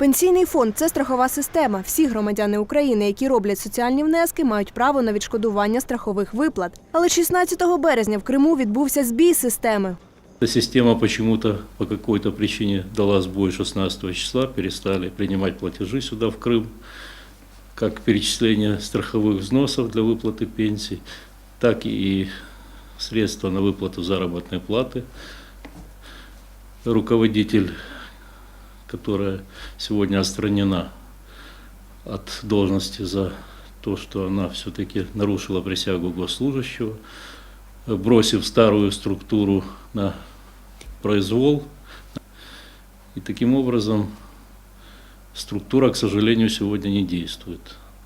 Пенсійний фонд це страхова система. Всі громадяни України, які роблять соціальні внески, мають право на відшкодування страхових виплат. Але 16 березня в Криму відбувся збій системи. Эта система почему-то по какой-то причине дала сбой 16 числа, перестали принимать платежи сюда, в Крым, как перечисление страховых взносов для выплаты пенсий, так и средства на выплату заработной платы. Руководитель, которая сегодня отстранена от должности за то, что она все-таки нарушила присягу госслужащего, бросив старую структуру на произвол. И таким образом структура, к сожалению, сегодня не действует.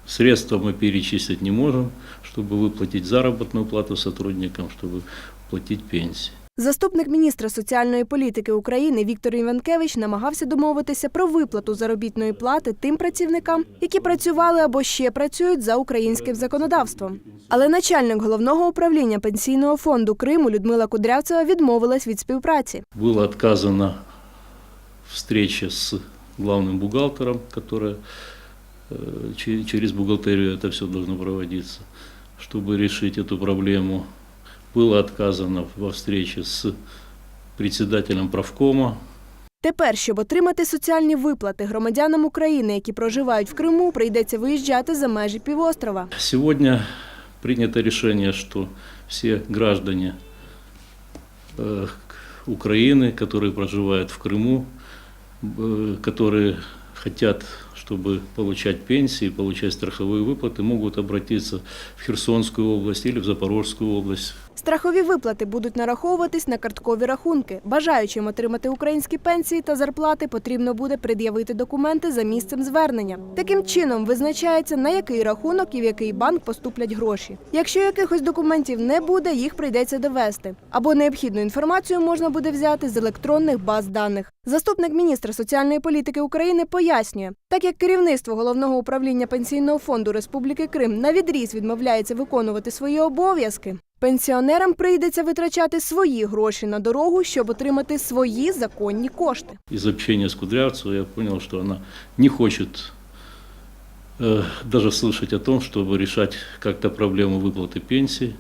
Средства мы перечислить не можем, чтобы выплатить заработную плату сотрудникам, чтобы платить пенсии. Заступник міністра соціальної політики України Віктор Іванкевич намагався домовитися про виплату заробітної плати тим працівникам, які працювали або ще працюють за українським законодавством. Але начальник головного управління пенсійного фонду Криму Людмила Кудрявцева відмовилась від співпраці. Было отказано встрече с главным бухгалтером, которая э, че- через бухгалтерию это все должно проводиться, чтобы решить эту проблему. Было отказано во встрече с председателем правкома Тепер, щоб отримати соціальні виплати громадянам України, які проживають в Криму, прийдеться виїжджати за межі півострова. Сегодня принято решение, что все граждане э, к- Украины, которые проживают в Крыму, э, которые хотят, чтобы получать пенсии, получать страховые выплаты, могут обратиться в Херсонскую область или в Запорожскую область, Страхові виплати будуть нараховуватись на карткові рахунки. Бажаючим отримати українські пенсії та зарплати потрібно буде пред'явити документи за місцем звернення. Таким чином визначається, на який рахунок і в який банк поступлять гроші. Якщо якихось документів не буде, їх прийдеться довести. Або необхідну інформацію можна буде взяти з електронних баз даних. Заступник міністра соціальної політики України пояснює, так як керівництво головного управління пенсійного фонду Республіки Крим на відріз відмовляється виконувати свої обов'язки. Пенсіонерам прийдеться витрачати свої гроші на дорогу, щоб отримати свої законні кошти. Из общения с Кудрявцевой я понял, что она не хочет э, даже слышать о том, чтобы решать как-то проблему выплаты пенсий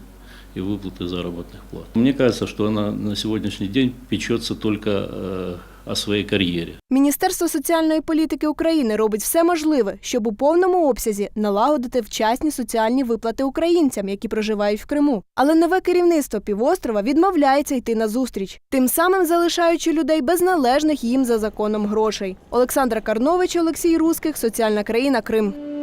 и выплаты заработных плат. Мне кажется, что она на сегодняшний день печется только э, о своїй кар'єрі. Міністерство соціальної політики України робить все можливе, щоб у повному обсязі налагодити вчасні соціальні виплати українцям, які проживають в Криму. Але нове керівництво півострова відмовляється йти на зустріч, тим самим залишаючи людей без належних їм за законом грошей. Олександра Карнович, Олексій Руских, Соціальна країна Крим.